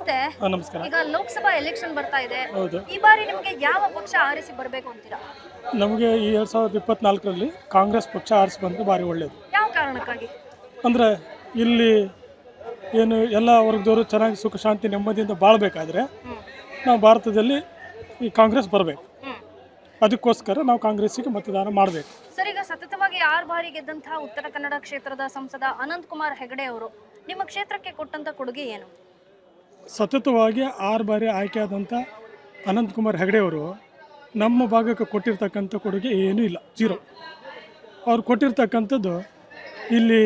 ನಮಸ್ತೆ. ನಮಸ್ಕಾರ. ಈಗ ಲೋಕಸಭಾ ಎಲೆಕ್ಷನ್ ಬರ್ತಾ ಇದೆ. ಹೌದು. ಈ ಬಾರಿ ನಿಮಗೆ ಯಾವ ಪಕ್ಷ ಆರಿಸಿ ಬರಬೇಕು ಅಂತೀರಾ? ನಮಗೆ ಈ ಎರಡ್ ಸಾವಿರದ ಇಪ್ಪತ್ನಾಲ್ಕರಲ್ಲಿ ಕಾಂಗ್ರೆಸ್ ಪಕ್ಷ ಆರಿಸಿ ಬಂದರೆ ಭಾರಿ ಒಳ್ಳೆಯದು ಯಾವ ಕಾರಣಕ್ಕಾಗಿ? ಅಂದರೆ ಇಲ್ಲಿ ಏನು ಎಲ್ಲ ವರ್ಗದವರು ಚೆನ್ನಾಗಿ ಸುಖ ಶಾಂತಿ ನೆಮ್ಮದಿಯಿಂದ ಬಾಳ್ಬೇಕಾದ್ರೆ ನಾವು ಭಾರತದಲ್ಲಿ ಈ ಕಾಂಗ್ರೆಸ್ ಬರಬೇಕು. ಅದಕ್ಕೋಸ್ಕರ ನಾವು ಕಾಂಗ್ರೆಸ್ಸಿಗೆ ಮತದಾನ ಮಾಡಬೇಕು. ಸರ್ ಈಗ ಸತತವಾಗಿ ಆರು ಬಾರಿ ಗೆದ್ದಂತಹ ಉತ್ತರ ಕನ್ನಡ ಕ್ಷೇತ್ರದ ಸಂಸದ ಅನಂತ್ ಕುಮಾರ್ ಹೆಗಡೆ ಅವರು ನಿಮ್ಮ ಕ್ಷೇತ್ರಕ್ಕೆ ಕೊಟ್ಟಂತ ಕೊಡುಗೆ ಏನು? ಸತತವಾಗಿ ಆರು ಬಾರಿ ಆಯ್ಕೆಯಾದಂಥ ಅನಂತಕುಮಾರ್ ಹೆಗಡೆ ಅವರು ನಮ್ಮ ಭಾಗಕ್ಕೆ ಕೊಟ್ಟಿರ್ತಕ್ಕಂಥ ಕೊಡುಗೆ ಏನೂ ಇಲ್ಲ ಜೀರೋ ಅವ್ರು ಕೊಟ್ಟಿರ್ತಕ್ಕಂಥದ್ದು ಇಲ್ಲಿ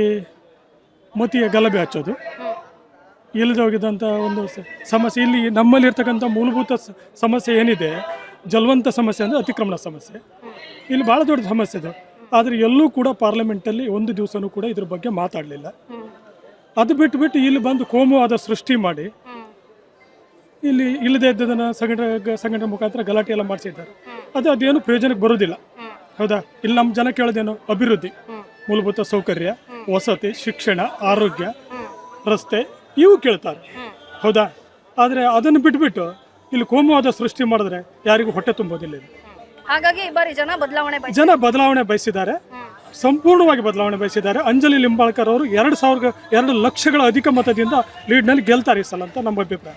ಮತಿಯ ಗಲಭೆ ಹಚ್ಚೋದು. ಇಲ್ಲದೆ ಹೋಗಿದ್ದಂಥ ಒಂದು ಸಮಸ್ಯೆ, ಇಲ್ಲಿ ನಮ್ಮಲ್ಲಿರ್ತಕ್ಕಂಥ ಮೂಲಭೂತ ಸಮಸ್ಯೆ ಏನಿದೆ, ಜಲವಂತ ಸಮಸ್ಯೆ ಅಂದರೆ ಅತಿಕ್ರಮಣ ಸಮಸ್ಯೆ. ಇಲ್ಲಿ ಭಾಳ ದೊಡ್ಡ ಸಮಸ್ಯೆ ಇದೆ. ಆದರೆ ಎಲ್ಲೂ ಕೂಡ ಪಾರ್ಲಿಮೆಂಟಲ್ಲಿ ಒಂದು ದಿವಸನೂ ಕೂಡ ಇದ್ರ ಬಗ್ಗೆ ಮಾತಾಡಲಿಲ್ಲ. ಅದು ಬಿಟ್ಟು ಬಿಟ್ಟು ಇಲ್ಲಿ ಬಂದು ಕೋಮುವಾದ ಸೃಷ್ಟಿ ಮಾಡಿ ಇಲ್ಲಿ ಇಲ್ಲದೆ ಇದ್ದದನ್ನು ಸಂಘಟನೆ ಸಂಘಟನೆ ಮುಖಾಂತರ ಗಲಾಟೆ ಎಲ್ಲ ಮಾಡಿಸಿದ್ದಾರೆ. ಅದು ಅದೇನು ಪ್ರಯೋಜನಕ್ಕೆ ಬರೋದಿಲ್ಲ ಹೌದಾ? ಇಲ್ಲಿ ನಮ್ಮ ಜನ ಕೇಳೋದೇನು? ಅಭಿವೃದ್ಧಿ ಮೂಲಭೂತ ಸೌಕರ್ಯ ವಸತಿ ಶಿಕ್ಷಣ ಆರೋಗ್ಯ ರಸ್ತೆ ಇವು ಕೇಳ್ತಾರೆ. ಹೌದಾ? ಆದರೆ ಅದನ್ನು ಬಿಟ್ಬಿಟ್ಟು ಇಲ್ಲಿ ಕೋಮುವಾದ ಸೃಷ್ಟಿ ಮಾಡಿದ್ರೆ ಯಾರಿಗೂ ಹೊಟ್ಟೆ ತುಂಬೋದಿಲ್ಲ ಇದು. ಹಾಗಾಗಿ ಈ ಬಾರಿ ಜನ ಬದಲಾವಣೆ ಜನ ಬದಲಾವಣೆ ಬಯಸಿದ್ದಾರೆ. ಸಂಪೂರ್ಣವಾಗಿ ಬದಲಾವಣೆ ಬಯಸಿದ್ದಾರೆ. ಅಂಜಲಿ ಲಿಂಬಾಳ್ಕರ್ ಅವರು ಎರಡು ಸಾವಿರ ಎರಡು ಲಕ್ಷಗಳ ಅಧಿಕ ಮತದಿಂದ ಲೀಡ್ನಲ್ಲಿ ಗೆಲ್ತಾರೆ ಈ ಸಲ ಅಂತ ನಮ್ಮ ಅಭಿಪ್ರಾಯ.